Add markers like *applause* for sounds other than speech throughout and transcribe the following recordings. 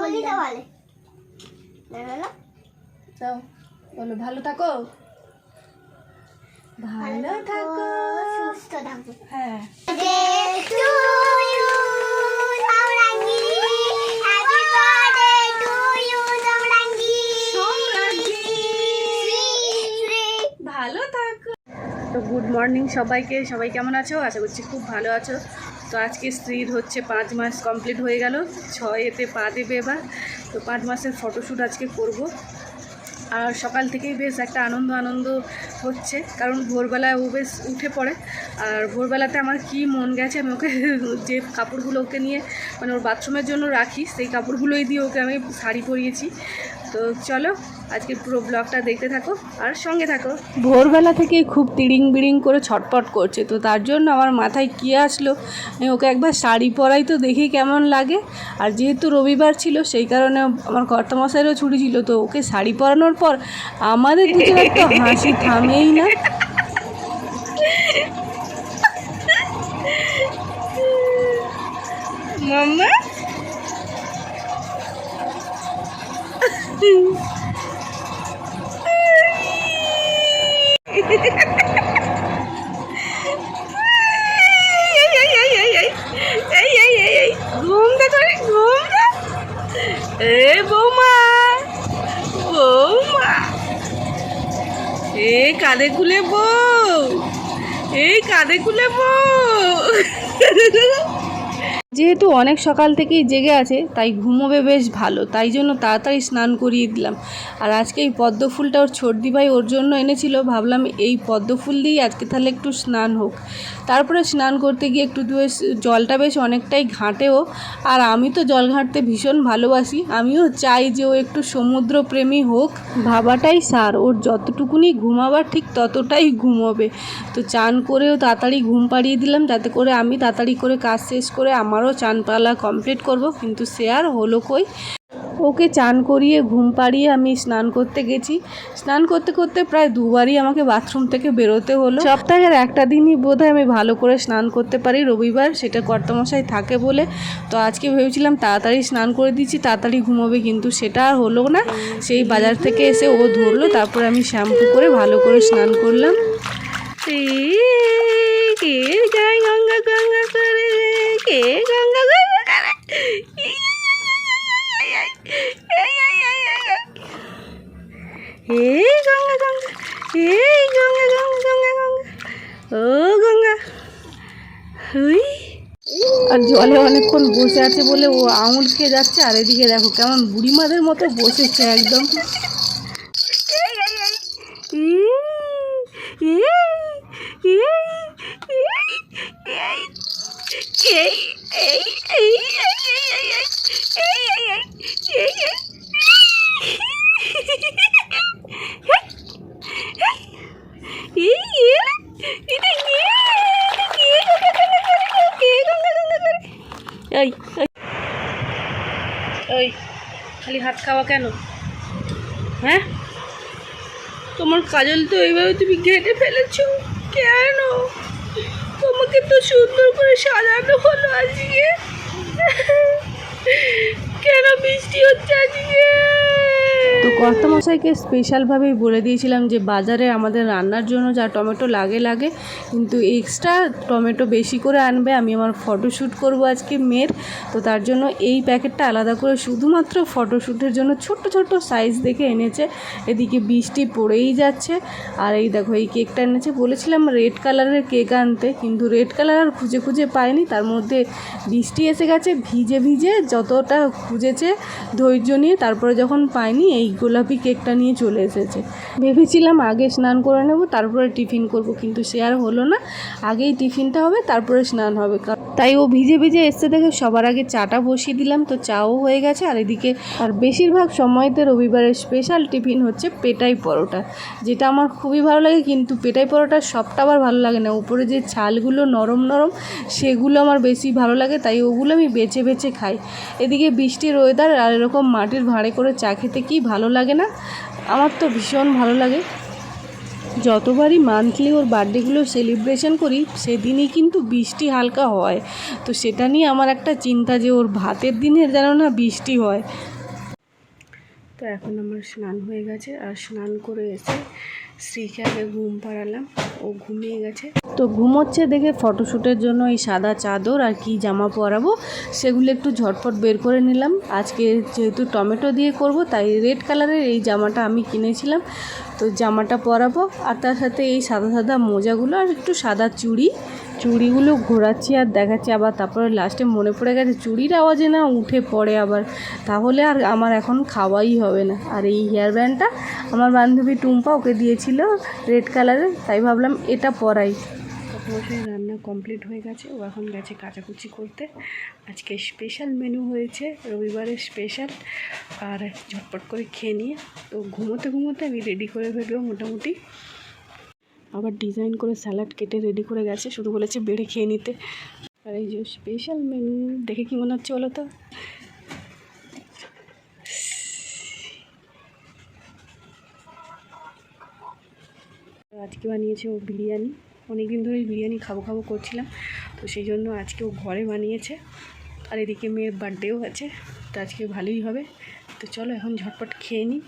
বলি যাও। ভালো থাকো? ভালো থাকো সুস্থ থাকো। হ্যাঁ. ভালো থাকো। তো গুড মর্নিং সবাইকে। সবাই কেমন আছো? আশা করছি খুব ভালো আছো। তো আজকে স্ত্রীর হচ্ছে পাঁচ মাস কমপ্লিট হয়ে গেল, ছয় এতে পা দেবে এবার। তো পাঁচ মাসের ফটোশ্যুট আজকে করব। আর সকাল থেকেই বেশ একটা আনন্দ আনন্দ হচ্ছে, কারণ ভোরবেলায় ও বেশ উঠে পড়ে। আর ভোরবেলাতে আমার কি মন গেছে, আমি ওকে *laughs* যে কাপড়গুলো ওকে নিয়ে মানে ওর বাথরুমের জন্য রাখি, সেই কাপড়গুলোই দিয়ে ওকে আমি শাড়ি পরিয়েছি। তো চলো আজকে পুরো ব্লগটা দেখতে থাকো আর সঙ্গে থাকো। ভোরবেলা থেকেই খুব তিড়িং বিড়িং করে ছটপট করছে তো তার জন্য আমার মাথায় কী আসলো? আমি ওকে একবার শাড়ি পরাই তো দেখি কেমন লাগে। আর যেহেতু রবিবার ছিল সেই কারণে আমার কর্তামশাইরও ছুটি ছিল তো ওকে শাড়ি পরানোর পর আমাদের দুজনের তো হাসি থামেই না। মাম্মা ঘুমটা করে ঘুমটা এ বৌমা বৌমা এ কাঁধে খুলে বউ। এই কাঁধে খুলে বউ। যেহেতু অনেক সকাল থেকেই জেগে আছে, তাই ঘুমোবে বেশ ভালো। তাই জন্য তাড়াতাড়ি স্নান করিয়ে দিলাম। আর আজকে এই পদ্ম ফুলটা ওর ছোটদি ভাই ওর জন্য এনেছিল। ভাবলাম এই পদ্ম ফুল দিয়েই আজকে তাহলে একটু স্নান হোক। তারপরে স্নান করতে গিয়ে একটু বেশ জলটা বেশ অনেকটাই ঘাঁটেও। আর আমি তো জল ঘাঁটতে ভীষণ ভালোবাসি। আমিও চাই যে ও একটু সমুদ্র প্রেমী হোক। ভাবাটাই সার। ওর যতটুকুনি ঘুমাবার ঠিক ততটাই ঘুমোবে। তো চান করেও তাড়াতাড়ি ঘুম পাড়িয়ে দিলাম। যাতে করে আমি তাড়াতাড়ি করে কাজ শেষ করে আমারও চান পালা কমপ্লিট করব, কিন্তু সে আর হলো কই? ওকে চান করিয়ে ঘুম পাড়িয়ে আমি স্নান করতে গেছি। স্নান করতে করতে প্রায় দুবারই আমাকে বাথরুম থেকে বেরোতে হলো। সপ্তাহের একটা দিনই বোধহয় আমি ভালো করে স্নান করতে পারি। রবিবার সেটা কর্তমশাই থাকে বলে। তো আজকে ভেবেছিলাম তাড়াতাড়ি স্নান করে দিচ্ছি, তাড়াতাড়ি ঘুমোবে, কিন্তু সেটা আর হলো না। সেই বাজার থেকে এসে ও ধরলো, তারপরে আমি শ্যাম্পু করে ভালো করে স্নান করলাম। কে গায় গঙ্গা গঙ্গা কে গঙ্গা গঙ্গা গঙ্গা গঙ্গা গঙ্গা গঙ্গা গঙ্গা গঙ্গা ও গঙ্গা আর জলে অনেকক্ষণ বসে আছে বলে ও আঙুল খেয়ে যাচ্ছে, আর এদিকে দেখো কেমন বুড়িমাদের মতো বসেছে একদম। ওই ওই খালি হাত খাওয়া কেন? হ্যাঁ? তোমার কাজল তো এইভাবে তুমি ঘেটে ফেলেছো। কেন? তোমাকে তো সুন্দর করে সাজানো হলো আজকে। কেন বৃষ্টি হচ্ছে আজকে? তো কর্তামশাইকে স্পেশালভাবেই বলে দিয়েছিলাম যে বাজারে আমাদের রান্নার জন্য যা টমেটো লাগে লাগে। কিন্তু এক্সট্রা টমেটো বেশি করে আনবে। আমি আমার ফটোশ্যুট করব আজকে মেয়ের। তো তার জন্য এই প্যাকেটটা আলাদা করে শুধুমাত্র ফটোশ্যুটের জন্য ছোট্ট ছোট্ট সাইজ দেখে এনেছে। এদিকে বৃষ্টি পড়েই যাচ্ছে। আর এই দেখো, এই কেকটা এনেছে। বলেছিলাম রেড কালারের কেক আনতে। কিন্তু রেড কালার আর খুঁজে খুঁজে পাইনি। তার মধ্যে বৃষ্টি এসে গেছে, ভিজে ভিজে যতটা খুঁজেছে ধৈর্য নিয়ে, তারপরে যখন পাইনি, এই গোলাপি কেকটা নিয়ে চলে এসেছে। ভেবেছিলাম আগে স্নান করে নেব, তারপরে টিফিন করব, কিন্তু সে আর হলো না। আগেই টিফিনটা হবে, তারপরে স্নান হবে। তাই ও ভিজে ভিজে এসছে, দেখে সবার আগে চাটা বসিয়ে দিলাম, তো চাও হয়ে গেছে। আর এদিকে, আর বেশিরভাগ সময়তে রবিবারের স্পেশাল টিফিন হচ্ছে পেটাই পরোটা, যেটা আমার খুবই ভালো লাগে, কিন্তু পেটাই পরোটা সবটা আবার ভালো লাগে না। উপরে যে ছালগুলো নরম নরম, সেগুলো আমার বেশি ভালো লাগে, তাই ওগুলো আমি বেছে বেছে খাই। এদিকে বৃষ্টির ওয়েদার আর এরকম মাটির ভাঁড়ে করে চা খেতে কি ভালো লাগে না। আমার তো ভীষণ ভালো লাগে। যতবারই মান্থলি ওর বার্থডেগুলো সেলিব্রেশন করি, সেদিনই কিন্তু বৃষ্টি হালকা হয়। তো সেটা নিয়ে আমার একটা চিন্তা যে ওর ভাতের দিনে যেন না বৃষ্টি হয়। তো এখন আমার স্নান হয়ে গেছে, আর স্নান করে এসে আগে ঘুম পাড়ালাম, ও ঘুমিয়ে গেছে। তো ঘুমোচ্ছে দেখে ফটোশ্যুটের জন্য এই সাদা চাদর আর কি জামা পরাবো, সেগুলো একটু ঝটপট বের করে নিলাম। আজকে যেহেতু টমেটো দিয়ে করব, তাই রেড কালারের এই জামাটা আমি কিনেছিলাম। তো জামাটা পরাবো, আর তার সাথে এই সাদা সাদা মোজাগুলো আর একটু সাদা চুড়ি। চুড়িগুলো ঘোরাচ্ছি আর দেখাচ্ছি। আবার তারপরে লাস্টে মনে পড়ে গেছে, চুড়ির আওয়াজে না উঠে পড়ে আবার। তাহলে আর আমার এখন খাওয়াই হবে না। আর এই হেয়ার ব্যান্ডটা আমার বান্ধবী টুম্পা ওকে দিয়েছিল রেড কালারের তাই ভাবলাম এটা পরাই। অবশ্যই রান্না কমপ্লিট হয়ে গেছে। ও এখন গেছে কাচাকুচি করতে। আজকে স্পেশাল মেনু হয়েছে রবিবারের স্পেশাল আর ঝটপট করে খেয়ে নিয়ে, তো ঘুমোতে ঘুমোতে আমি রেডি করে ফেলব মোটামুটি। আবার ডিজাইন করে স্যালাড কেটে রেডি করে গেছে, শুধু বলেছে বেড়ে খেয়ে নিতে। আর এই যে স্পেশাল মেনু দেখে কি মনে হচ্ছে বলো তো? আজকে বানিয়েছে ও বিরিয়ানি। অনেকদিন ধরেই বিরিয়ানি খাব খাব করছিলাম, তো সেই জন্য আজকে ও ঘরে বানিয়েছে। আর এদিকে মেয়ের বার্থডেও আছে, তো আজকে ভালোই হবে। তো চলো এখন ঝটপট খেয়ে নিই।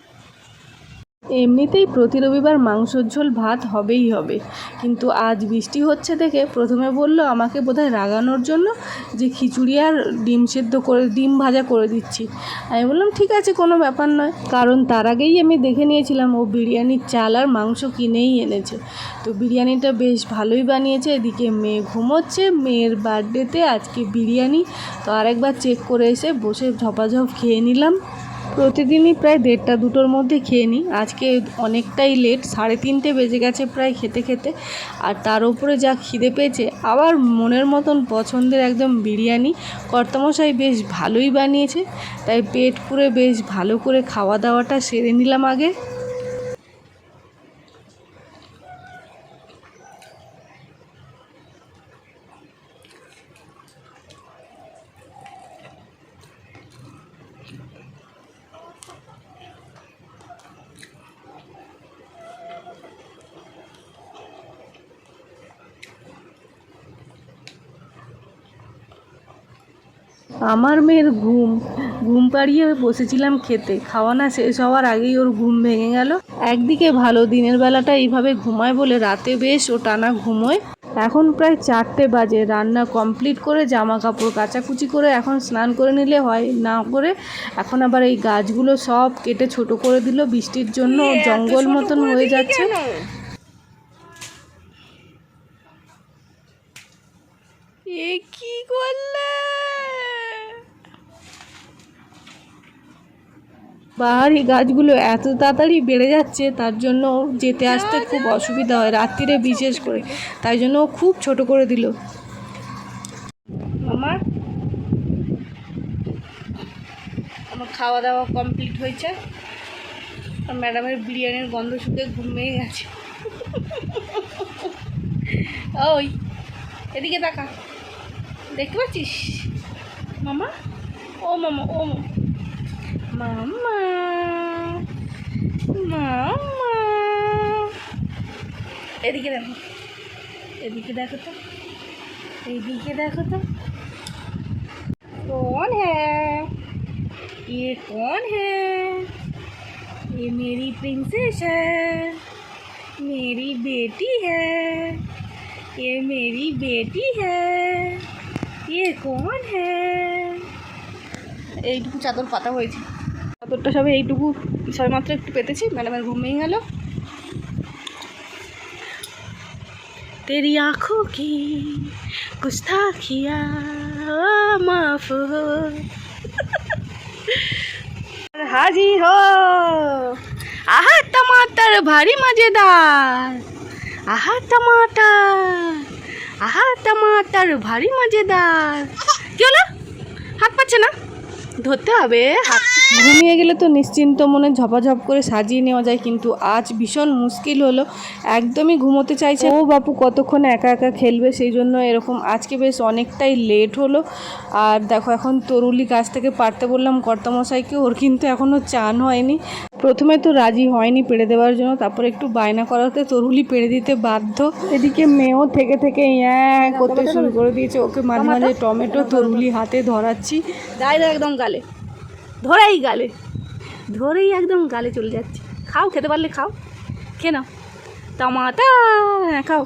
এমনিতেই প্রতি রবিবার মাংসর ঝোল ভাত হবেই হবে। কিন্তু আজ বৃষ্টি হচ্ছে দেখে প্রথমে বলল আমাকে বোধহয় রাগানোর জন্য যে খিচুড়ি আর ডিম সেদ্ধ করে, ডিম ভাজা করে দিচ্ছি। আমি বললাম, ঠিক আছে, কোনো ব্যাপার নয়। কারণ তার আগেই আমি দেখে নিয়েছিলাম ও বিরিয়ানির চাল আর মাংস কিনেই এনেছে। তো বিরিয়ানিটা বেশ ভালোই বানিয়েছে। এদিকে মেয়ে ঘুমোচ্ছে, মেয়ের বার্থডেতে আজকে বিরিয়ানি। তো আরেকবার চেক করে এসে বসে ঝপাঝপ খেয়ে নিলাম। প্রতিদিনই প্রায় দেড়টা, দুটোর মধ্যে খেয়ে নিই। আজকে অনেকটাই লেট সাড়ে তিনটে বেজে গেছে প্রায় খেতে খেতে। আর তার উপরে যা খিদে পেয়েছে, আবার মনের মতন পছন্দের একদম বিরিয়ানি। কর্তামশাই বেশ ভালোই বানিয়েছে, তাই পেট পুরে বেশ ভালো করে খাওয়া দাওয়াটা সেরে নিলাম আগে। আমার মেয়ের ঘুম ঘুম পাড়িয়ে বসেছিলাম খেতে খাওয়া না শেষ হওয়ার আগেই ওর ঘুম ভেঙে গেল। একদিকে ভালো দিনের বেলাটা এইভাবে ঘুমায় বলে রাতে বেশ ও টানা ঘুমোয়। এখন প্রায় চারটে বাজে রান্না কমপ্লিট করে জামা কাপড় কাচাকুচি করে এখন স্নান করে নিলে হয় না করে এখন আবার এই গাছগুলো সব কেটে ছোট করে দিল বৃষ্টির জন্য জঙ্গল মতন হয়ে যাচ্ছে। এ কি করলে? বাহারি গাছগুলো এত তাড়াতাড়ি বেড়ে যাচ্ছে, তার জন্য যেতে আসতে খুব অসুবিধা হয় রাত্রিরে বিশেষ করে। তাই জন্য খুব ছোট করে দিল। আমার আমার খাওয়া দাওয়া কমপ্লিট হয়েছে। আর ম্যাডামের বিরিয়ানির গন্ধ শুকে ঘুমিয়ে গেছে। ওই, এদিকে তাকা। দেখতে পাচ্ছিস? মামা? ও মামা ও মামা। মামা এদিকে দেখো এদিকে দেখো তো এদিকে দেখো তো कौन है ये कौन है ये मेरी प्रिंसेस है मेरी बेटी है ये मेरी बेटी है ये कौन है এইটুকু চাদর পাতা হয়েছে তোরটা সবাই এইটুকু সবেমাত্র একটু পেতেছি। ম্যাডামের ঘুম ভেঙে গেল। তেরি আঁখো কি? গুস্তাখিয়া মাফ হাজি হো। আহা টমাটার ভারী মজেদার। আহা টমাটার আহা টমাটার ভারী মজেদার। কি হলো? হাত পাচ্ছে না? ধরতে হবে, হাত ঘুমিয়ে গেলে তো নিশ্চিন্ত মনে ঝপাঝপ করে সাজিয়ে নেওয়া যায়, কিন্তু আজ ভীষণ মুশকিল হলো। একদমই ঘুমোতে চাইছে ও বাপু কতক্ষণ একা একা খেলবে সেই জন্য এরকম আজকে বেশ অনেকটাই লেট হলো। আর দেখো, এখন তরুলি কাছ থেকে পারতে বললাম কর্তামশাইকে, ওর কিন্তু এখনও চান হয়নি। প্রথমে তো রাজি হয়নি পেড়ে দেওয়ার জন্য, তারপরে একটু বায়না করাতে তরুলি পেড়ে দিতে বাধ্য। এদিকে মেয়েও থেকে থেকে হ্যাঁ করতে শুরু করে দিয়েছে। ওকে মাঝে মাঝে টমেটো তরুলি হাতে ধরাচ্ছি। দাও একদম গালে। ধরেই গালে। ধরেই একদম গালে চলে যাচ্ছে। খাও, খেতে পারলে খাও। খেয়ে নাও। টমাটা হ্যাঁ খাও।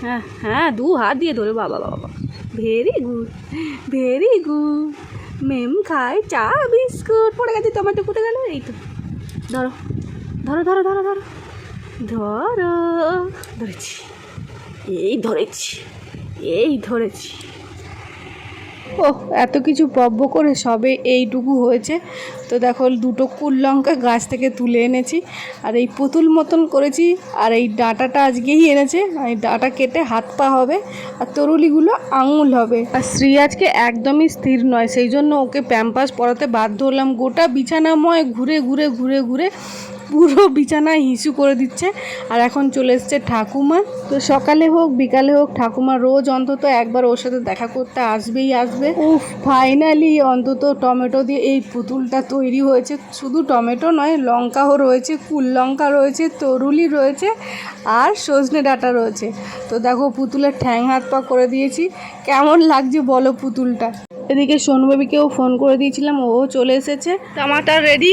হ্যাঁ হ্যাঁ দু হাত দিয়ে ধরে, বাবা বাবা ভেরি গুড ভেরি গুড। মেম খায় চা, বিস্কুট। পড়ে গেছে টমেটো, ফুটে গেল, এই তো। ধরো ধরো ধরো ধরো ধরো। ধরো, ধরেছি। এই ধরেছি এই ধরেছি। ও এত কিছু পব্য করে সবে এইটুকু হয়েছে। তো দেখো, দুটো কুল লঙ্কা গাছ থেকে তুলে এনেছি। আর এই পুতুল মতন করেছি, আর এই ডাঁটাটা আজকেই এনেছে। এই ডাঁটা কেটে হাত পা হবে, আর তরুলিগুলো আঙুল হবে। আর শ্রী আজকে একদমই স্থির নয়, সেই জন্য ওকে প্যাম্পাস পরাতে বাধ্য হলাম। গোটা বিছানাময় ঘুরে ঘুরে ঘুরে ঘুরে পুরো বিছানায় হিসু করে দিচ্ছে। আর এখন চলে এসছে ঠাকুমা। তো সকালে হোক বিকালে হোক ঠাকুমা রোজ অন্তত একবার ওর সাথে দেখা করতে আসবেই আসবে। উফ। ফাইনালি অন্তত টমেটো দিয়ে এই পুতুলটা তৈরি হয়েছে। শুধু টমেটো নয় লঙ্কাও রয়েছে কুল লঙ্কা রয়েছে তরুলি রয়েছে আর সজনে ডাঁটা রয়েছে। তো দেখো পুতুলের ঠ্যাং হাত পা করে দিয়েছি। কেমন লাগছে বলো পুতুলটা? এদিকে সোনু বেবিকেও ফোন করে দিয়েছিলাম ও চলে এসেছে। টমাটার রেডি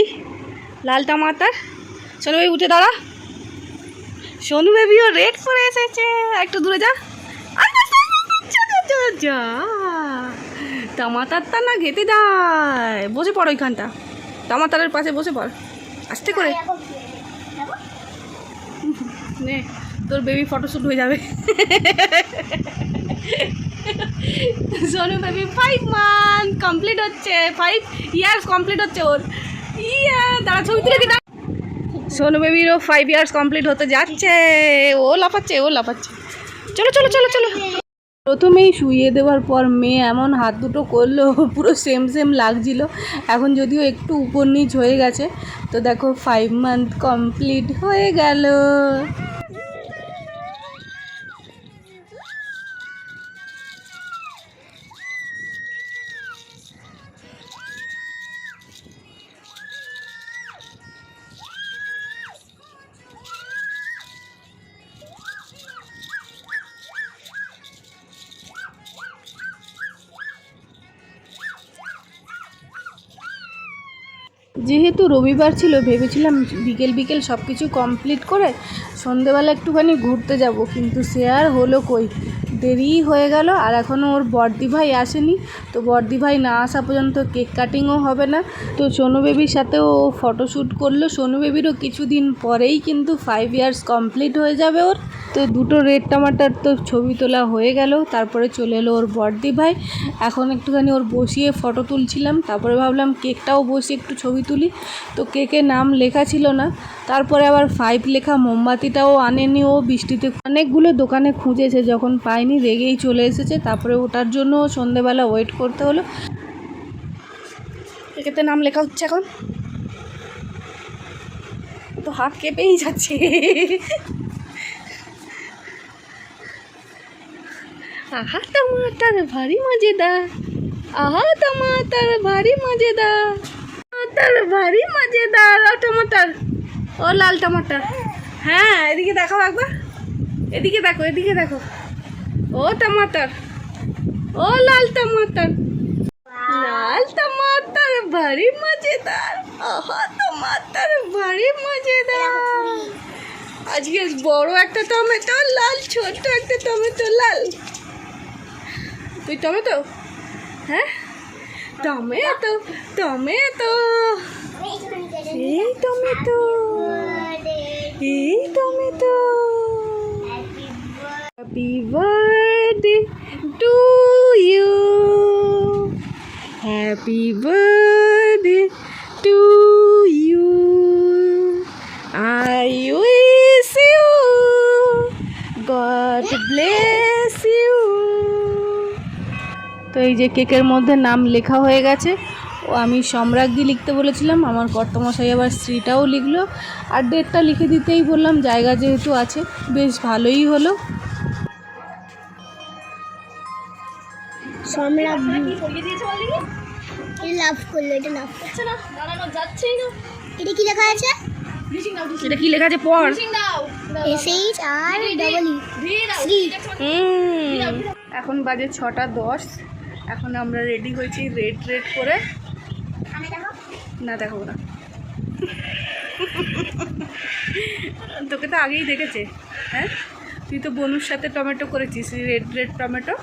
লাল টমাটার? সোনু বেবি উঠে দাঁড়া। সোনু বেবিও রেড করে এসেছে। একটু দূরে যা। যা। টমাটারটা না ঘেটে যায়। বসে পড়ো ওইখানটা। টমাটারের পাশে বসে পড়। আস্তে করে। নে, তোর বেবি ফটোশ্যুট হয়ে যাবে। Sonu baby five month complete হচ্ছে। ফাইভ ইয়ার্স কমপ্লিট হচ্ছে ওর। ইয়া, দাঁড়া, ছবি তুলে দাঁড়া। সোনু বেবিরও ফাইভ ইয়ার্স কমপ্লিট হতে যাচ্ছে। ও লাফাচ্ছে ও লাফাচ্ছে। চলো চলো চলো চলো। প্রথমেই শুইয়ে দেওয়ার পর মেয়ে এমন হাত দুটো করল, পুরো সেম সেম লাগছিল। এখন যদিও একটু উপর নিচ হয়ে গেছে। তো দেখো ফাইভ মান্থ কমপ্লিট হয়ে গেল। যেহেতু রবিবার ছিল, ভেবেছিলাম বিকেল বিকেল সব কিছু কমপ্লিট করে সন্ধেবেলা একটুখানি ঘুরতে যাব, কিন্তু সে আর হলো কই? দেরি হয়ে গেল আর এখনও ওর বর্দি ভাই আসেনি। তো বর্দি ভাই না আসা পর্যন্ত কেক কাটিংও হবে না। তো সোনু বেবির সাথেও ও ফটোশ্যুট করল। সোনু বেবিরও কিছুদিন পরেই কিন্তু ফাইভ ইয়ার্স কমপ্লিট হয়ে যাবে ওর। তো দুটো রেড টমাটার তো ছবি তোলা হয়ে গেল। তারপরে চলে এলো ওর বর্দি ভাই। এখন একটুখানি ওর বসিয়ে ফটো তুলছিলাম। তারপরে ভাবলাম কেকটাও বসিয়ে একটু ছবি তুলি। তো কেকে নাম লেখা ছিল না। তারপরে আবার ফাইভ লেখা মোমবাতিটাও আনেনি ও বৃষ্টিতে। অনেকগুলো দোকানে খুঁজেছে, যখন পাইনি রেগেই চলে এসেছে। তারপরে ওটার জন্য সন্ধেবেলা ওয়েট করতে হলো। কেকেতে নাম লেখা হচ্ছে এখন। তো হাত কেঁপেই যাচ্ছে। আহা টমাটার ভারী মজেদার আহা টমাটার ভারী মজেদার টমাটার ভারী মজেদার ও টমাটার। ও, লাল টমাটার। হ্যাঁ এদিকে দেখো একবার। এদিকে দেখো এদিকে দেখো। ও, টমাটার। ও, লাল টমাটার। লাল টমাটার ভারী মজেদার আহা টমাটার ভারী মজেদার আজকে বড় একটা টমেটো, লাল ছোট একটা টমেটো, লাল। তুই টমেটো? হ্যাঁ? Tomato tomato. এই টমেটো। এই tomato. Happy birthday to you happy birthday to you I wish you God bless you তো এই যে কেকের মধ্যে নাম লেখা হয়ে গেছে ও আমি সম্রাজ্ঞী লিখতে বলেছিলাম আমার কর্তমশাই আবার স্ত্রীটাও লিখলো আর ডেটটা লিখে দিতেই বললাম জায়গা যেহেতু আছে বেশ ভালোই হলো এটা কি লেখা আছে এটা কি লেখা আছে পড় S H R double E Shree হুম। এখন বাজে ছটা দশ এখন আমরা রেডি হয়েছি রেড রেড করে। না দেখো না। তোকে তো আগেই দেখেছে হ্যাঁ? তুই তো বনুর সাথে টমেটো করেছিস রেড রেড টমেটো।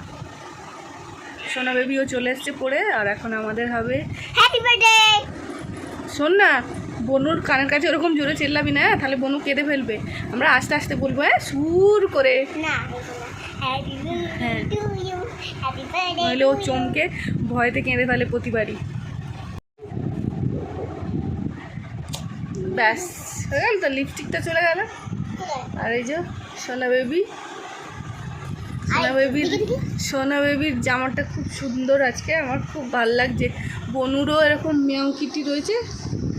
সোনা বেবিও চলে এসছে পড়ে আর এখন আমাদের হবে শোন না বনুর কানের কাছে ওরকম জোরে চেল্লাবি না হ্যাঁ? তাহলে বনু কেঁদে ফেলবে। আমরা আস্তে আস্তে বলব হ্যাঁ? সুর করে। না হ্যাঁ। নইলে ও চমকে ভয়তে কেঁদে ফেলে প্রতিবারই। ব্যাস হয়ে গেল তো? লিপস্টিকটা চলে গেল। আর এই যে সোনা বেবি সোনা বেবির সোনা বেবির জামাটা খুব সুন্দর আজকে। আমার খুব ভালো লাগছে। বনুরও এরকম মেয়াও কিটি রয়েছে।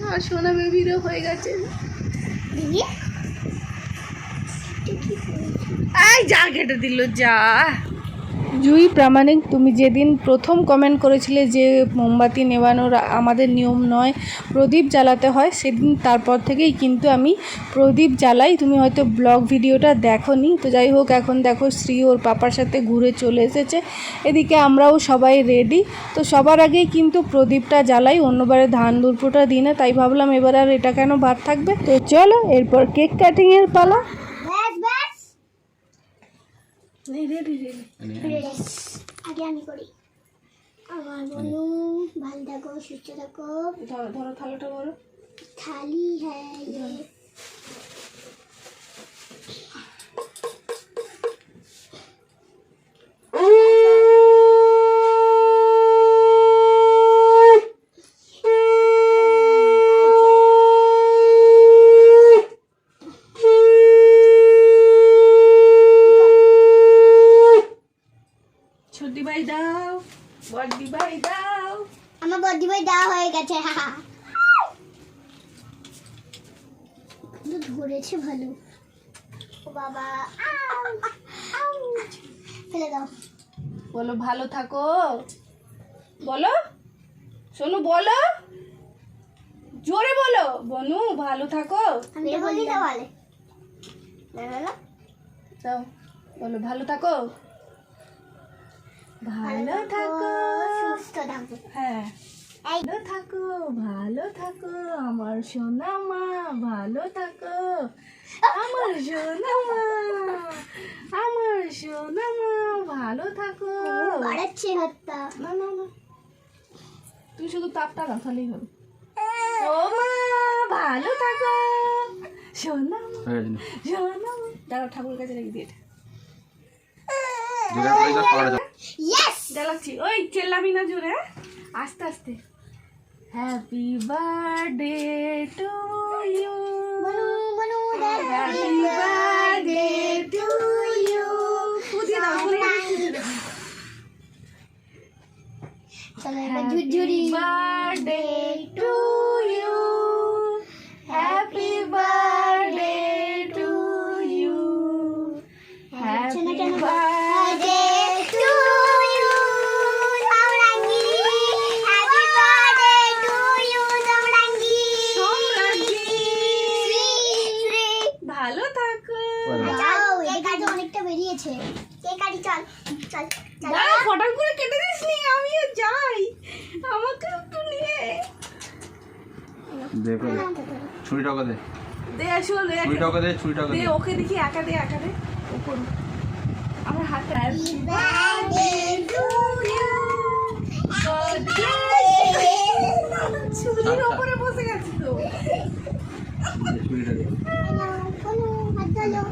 আর সোনা বেবিরও হয়ে গেছে। আই যা কেটে দিল, যা। জুই প্রামাণিক, তুমি যেদিন প্রথম কমেন্ট করেছিলে যে মোমবাতি নেবানোর আমাদের নিয়ম নয়, প্রদীপ জ্বালাতে হয়, সেদিন তারপর থেকেই কিন্তু আমি প্রদীপ জ্বালাই। তুমি হয়তো ব্লগ ভিডিওটা দেখো নি তো যাই হোক, এখন দেখো শ্রী ওর পাপার সাথে ঘুরে চলে এসেছে। এদিকে আমরাও সবাই রেডি তো সবার আগেই কিন্তু প্রদীপটা জ্বালাই, অন্যবারে ধান দুর্পোটা না, তাই ভাবলাম এবার আর এটা কেন ভাত থাকবে? তো চলো, এরপর কেক কাটিংয়ের পালা ব্যাস ব্যাস রেডি রেডি আগে আমি করি। আমার বলু ভালো থাকো সুস্থ থাকো ধরো ধরো থালাটা ধরো। থালি হ্যাঁ ये ছুটি ভাই দাও বড়দি ভাই দাও আমার বদ্দি ভাই দেওয়া হয়ে গেছে কিন্তু ধরেছে ভালো। ও বাবা। ফেলে দাও। বলো ভালো থাকো। বলো শোনো বলো। জোরে বলো। বনু ভালো থাকো। আমি বলি। দাও ভালো থাকো। ভালো থাকো। সুস্থ থাকো। হ্যাঁ। ভালো থাকো ভালো থাকো আমার সোনা মা ভালো থাকো। আমার সোনা মা আমার সোনা মা ভালো থাকো। বাড়াচ্ছে হাতটা। না না না। তুই শুধু তাপটা না তাহলেই হবে। ও মা ভালো থাকো। সোনা মা সোনা মা দাঁড়াও ঠাকুর কাছে রেখে দিয়ে পাড়া যাও ইয়েস জ্বালাচ্ছি ওই চেল্লাবি না জোরে হ্যাঁ? আস্তে আস্তে। Happy birthday to you Bonu Bonu happy birthday to you চলো এবার ঝুরঝুরি। Birthday to you happy birthday to you happy birthday birthday to you, Saurangi. Happy birthday to you, Saurangi. Shree, Shree. ভালো থাকো যাও, এদিকে তো অনেকটা বেরিয়েছে কে কাটি চল চল চল দাঁড়া ফটাক করে কেটে দিস নি আমিও যাই আমাকে একটু নিয়ে দে ছুরি টাকা দে। দে আসল দে ছুরি টাকা দে ছুরি টাকা দে ওকে দেখি একা দে একা দে। ওপর। আমার হাতে you. চুলির ওপরে বসে গেছি তো। ছুরিটা দে। কোনো হাত ধরো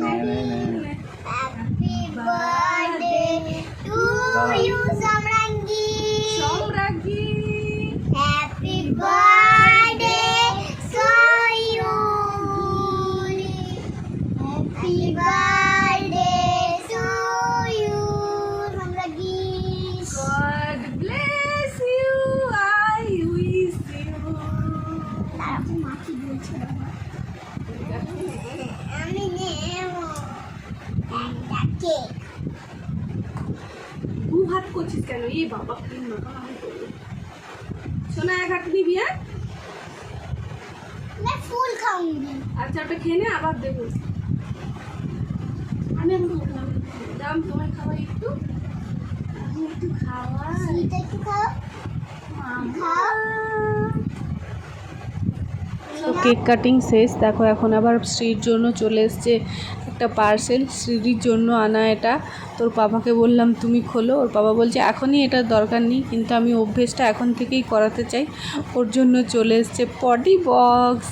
না। আমি নেব একটা কেক হাত করছিস কেন এই বাবা কি মাথা আমি করবো সোনা এক হাত নিবি হ্যাঁ मैं फूल खाऊंगी আচ্ছা ওটা খেয়ে নে আবার দেবো আমি এখন খাবো দাম তোমার খাবার একটু আমি একটু খাওয়া সুইট একটু খাও খাও তো কেক কাটিং শেষ দেখো এখন আবার শ্রীর জন্য চলে এসছে একটা পার্সেল স্মৃতির জন্য আনা এটা। তোর বাবাকে বললাম, তুমি খোলো। ওর বাবা বলছে, এখনই এটার দরকার নেই, কিন্তু আমি অভ্যেসটা এখন থেকেই করাতে চাই। ওর জন্য চলে এসছে পটি বক্স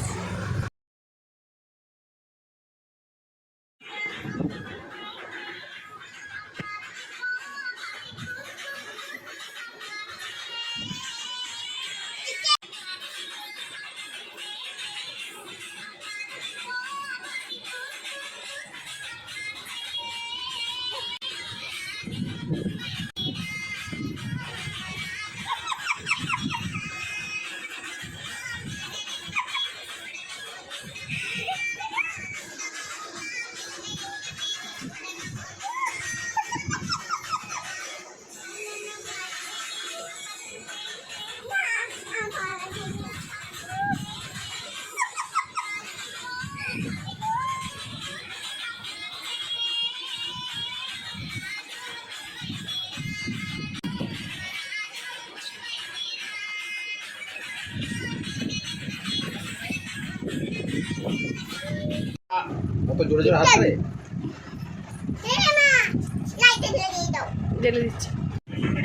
দিচ্ছি।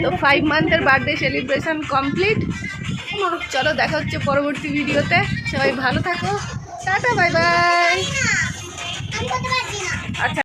তো ফাইভ মান্থের বার্থডে সেলিব্রেশন কমপ্লিট চলো দেখা হচ্ছে পরবর্তী ভিডিওতে সবাই ভালো থাকো। Tata bye bye